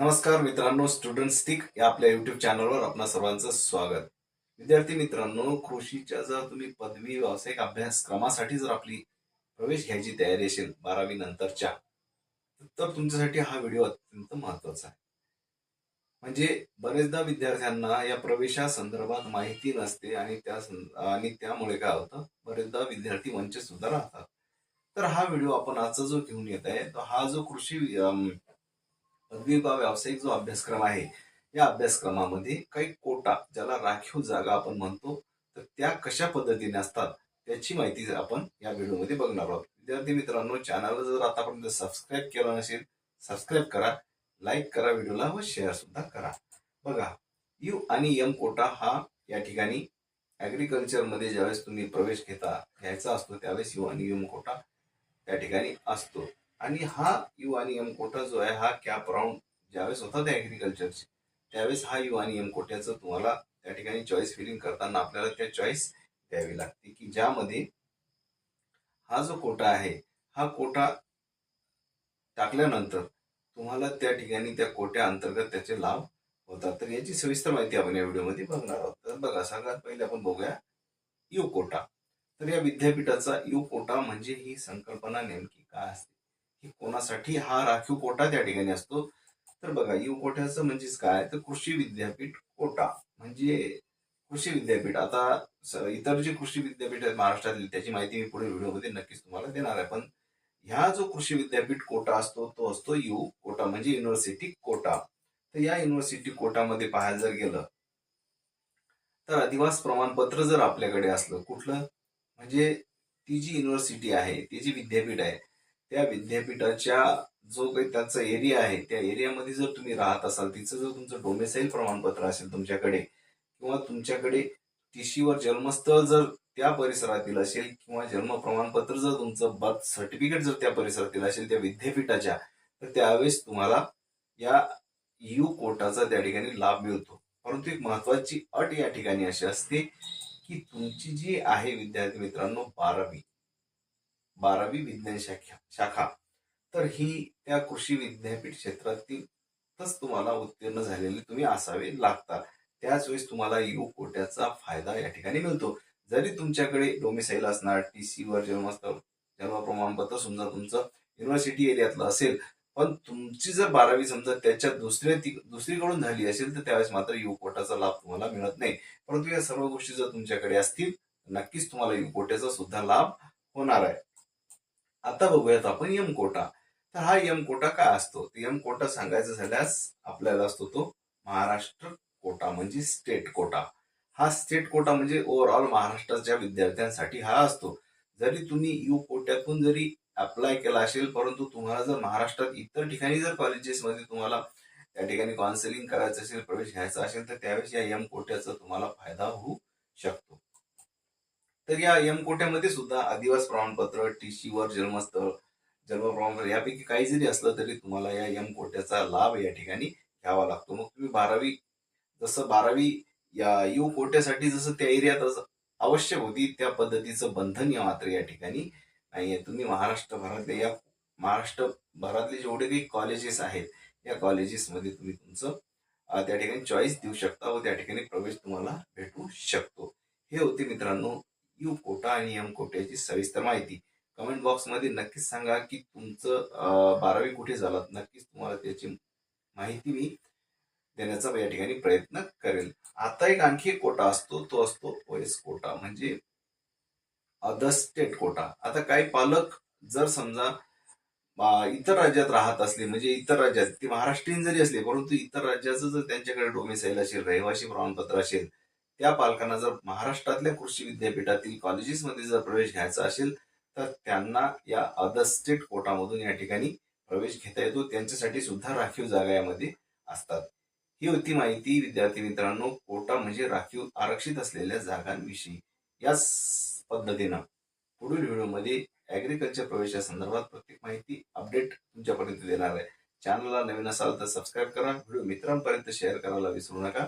नमस्कार मित्रांनो student stick या आपल्या युट्यूब चॅनलवर आपणा सर्वांचं स्वागत. विद्यार्थी मित्रांनो कृषीच्या जर तुम्ही पदवी व्यावसायिक अभ्यासक्रमासाठी जर आपली प्रवेश घ्यायची तयारी असेल बारावी नंतरच्या तर तुमच्यासाठी हा व्हिडिओ अत्यंत महत्त्वाचा आहे. म्हणजे बरेचदा विद्यार्थ्यांना या प्रवेशा संदर्भात माहिती नसते आणि त्या आणि त्यामुळे काय होतं बरेचदा विद्यार्थी वंचित सुद्धा राहतात. तर हा व्हिडिओ आपण आजचा जो घेऊन येत आहे तो हा जो कृषी पदवी वा व्यावसायिक जो अभ्यासक्रम आहे या अभ्यासक्रमामध्ये काही कोटा ज्याला राखीव जागा आपण म्हणतो तर त्या कशा पद्धतीने असतात त्याची माहिती आपण या व्हिडिओमध्ये बघणार आहोत. विद्यार्थी मित्रांनो चॅनलला जर आतापर्यंत सबस्क्राईब केलं नसेल सबस्क्राईब करा लाईक करा व्हिडिओला व शेअर सुद्धा करा. बघा यू आणि यम कोटा हा या ठिकाणी ऍग्रिकल्चरमध्ये ज्यावेळेस तुम्ही प्रवेश घेता घ्यायचा असतो त्यावेळेस यू आणि यम कोटा त्या ठिकाणी असतो. आणि हा यू आणि एम कोटा जो आहे हा कॅप राऊंड ज्यावेळेस होता त्या ऍग्रिकल्चरचे त्यावेळेस हा यू आणि एम कोट्याचं तुम्हाला त्या ठिकाणी चॉईस फिलिंग करताना आपल्याला त्या चॉईस द्यावी लागते की ज्यामध्ये हा जो कोटा आहे हा कोटा टाकल्यानंतर तुम्हाला त्या ठिकाणी त्या कोट्या अंतर्गत त्याचे लाभ होतात. तर याची सविस्तर माहिती आपण या व्हिडिओमध्ये बघणार आहोत. तर बघा सगळ्यात पहिले आपण बघूया यू कोटा. तर या विद्यापीठाचा यू कोटा म्हणजे ही संकल्पना नेमकी काय असते? कोणासाठी हा राखीव कोटा त्या ठिकाणी असतो? तर बघा यू कोट्याचं म्हणजेच काय? तर कृषी विद्यापीठ कोटा. म्हणजे कृषी विद्यापीठ. आता इतर जे कृषी विद्यापीठ आहेत महाराष्ट्रातील त्याची माहिती मी पुढे व्हिडिओमध्ये नक्कीच तुम्हाला देणार आहे. पण ह्या जो कृषी विद्यापीठ कोटा असतो तो असतो यू कोटा म्हणजे युनिव्हर्सिटी कोटा. तर या युनिव्हर्सिटी कोटामध्ये पाहायला जर गेलं तर अधिवास प्रमाणपत्र जर आपल्याकडे असलं कुठलं? म्हणजे ती जी युनिव्हर्सिटी आहे ती जी विद्यापीठ आहे त्या विद्यापीठाच्या जो काही त्याचा एरिया आहे त्या एरियामध्ये जर तुम्ही राहत असाल तिचं जर तुमचं डोमेसाईल प्रमाणपत्र असेल तुमच्याकडे किंवा तुमच्याकडे टीशीवर जन्मस्थळ जर त्या परिसरातील असेल किंवा जन्म प्रमाणपत्र जर तुमचं बर्थ सर्टिफिकेट जर त्या परिसरातील असेल त्या विद्यापीठाच्या तर त्यावेळेस तुम्हाला या यू कोटाचा त्या ठिकाणी लाभ मिळतो. परंतु एक महत्वाची अट या ठिकाणी अशी असते की तुमची जी आहे विद्यार्थी मित्रांनो बारावी बारावी विज्ञान शाखा शाखा. तर ही त्या कृषी विद्यापीठ क्षेत्रातीलच तुम्हाला उत्तीर्ण झालेले तुम्ही असावे लागतात. त्याच वेळेस तुम्हाला यू कोट्याचा फायदा या ठिकाणी मिळतो. जरी तुमच्याकडे डोमिसाईल असणार टी सी वर जन्मस्थळ जन्म प्रमाणपत्र समजा तुमचं युनिव्हर्सिटी एरियातलं असेल पण तुमची जर बारावी समजा त्याच्यात दुसऱ्या ती- दुसरीकडून झाली असेल तर त्यावेळेस मात्र यू कोटाचा लाभ तुम्हाला मिळत नाही. परंतु या सर्व गोष्टी जर तुमच्याकडे असतील नक्कीच तुम्हाला यू कोट्याचा सुद्धा लाभ होणार आहे. आता बघूयात आपण यम कोटा. तर हा यम कोटा काय असतो? यम कोटा सांगायचं झाल्यास आपल्याला असतो तो महाराष्ट्र कोटा म्हणजे स्टेट कोटा. हा स्टेट कोटा म्हणजे ओव्हरऑल महाराष्ट्राच्या विद्यार्थ्यांसाठी हा असतो. जरी तुम्ही यू कोट्यातून जरी अप्लाय केला असेल परंतु तुम्हाला जर महाराष्ट्रात इतर ठिकाणी जर कॉलेजेसमध्ये तुम्हाला त्या ठिकाणी काउन्सिलिंग करायचं असेल प्रवेश घ्यायचा असेल तर त्यावेळेस या यम कोट्याचा तुम्हाला फायदा होऊ शकतो. तर या यम कोट्यामध्ये सुद्धा आदिवास प्रमाणपत्र टी शीवर जन्मस्थळ जन्म प्रमाणपत्र यापैकी काही जरी असलं तरी तुम्हाला या यम कोट्याचा लाभ या ठिकाणी घ्यावा लागतो. मग तुम्ही बारावी जसं बारावी या यू कोट्यासाठी जसं त्या एरियात आवश्यक होती त्या पद्धतीचं बंधन या मात्र या ठिकाणी नाहीये. तुम्ही महाराष्ट्रभरातले या महाराष्ट्रभरातले जेवढे काही कॉलेजेस आहेत या कॉलेजेसमध्ये तुम्ही तुमचं त्या ठिकाणी चॉईस देऊ शकता व त्या ठिकाणी प्रवेश तुम्हाला भेटू शकतो. हे होते मित्रांनो यू कोटा आणि एम कोट्याची सविस्तर माहिती कमेंट बॉक्समध्ये नक्कीच सांगा की तुमचं बारावी कुठे झालात? नक्कीच तुम्हाला त्याची माहिती मी देण्याचा या ठिकाणी प्रयत्न करेल. आता एक आणखी एक कोटा असतो तो असतो ओएस कोटा म्हणजे अदर स्टेट कोटा. आता काही पालक जर समजा इतर राज्यात राहत असले म्हणजे इतर राज्यात ते महाराष्ट्रीयन जरी असले परंतु इतर राज्याचं जर त्यांच्याकडे डोमेसाईल असेल रहिवासी प्रमाणपत्र असेल त्या पालकांना जर महाराष्ट्रातल्या कृषी विद्यापीठातील कॉलेजेसमध्ये जर प्रवेश घ्यायचा असेल तर त्यांना या अदर स्टेट कोटामधून या ठिकाणी प्रवेश घेता येतो. त्यांच्यासाठी सुद्धा राखीव जागा यामध्ये असतात. ही होती माहिती विद्यार्थी मित्रांनो. कोटा म्हणजे राखीव आरक्षित असलेल्या जागांविषयी. याच पद्धतीनं पुढील व्हिडिओमध्ये ऍग्रिकल्चर प्रवेशासंदर्भात प्रत्येक माहिती अपडेट तुमच्यापर्यंत देणार आहे. चॅनलला नवीन असाल तर सबस्क्राईब करा. व्हिडिओ मित्रांपर्यंत शेअर करायला विसरू नका.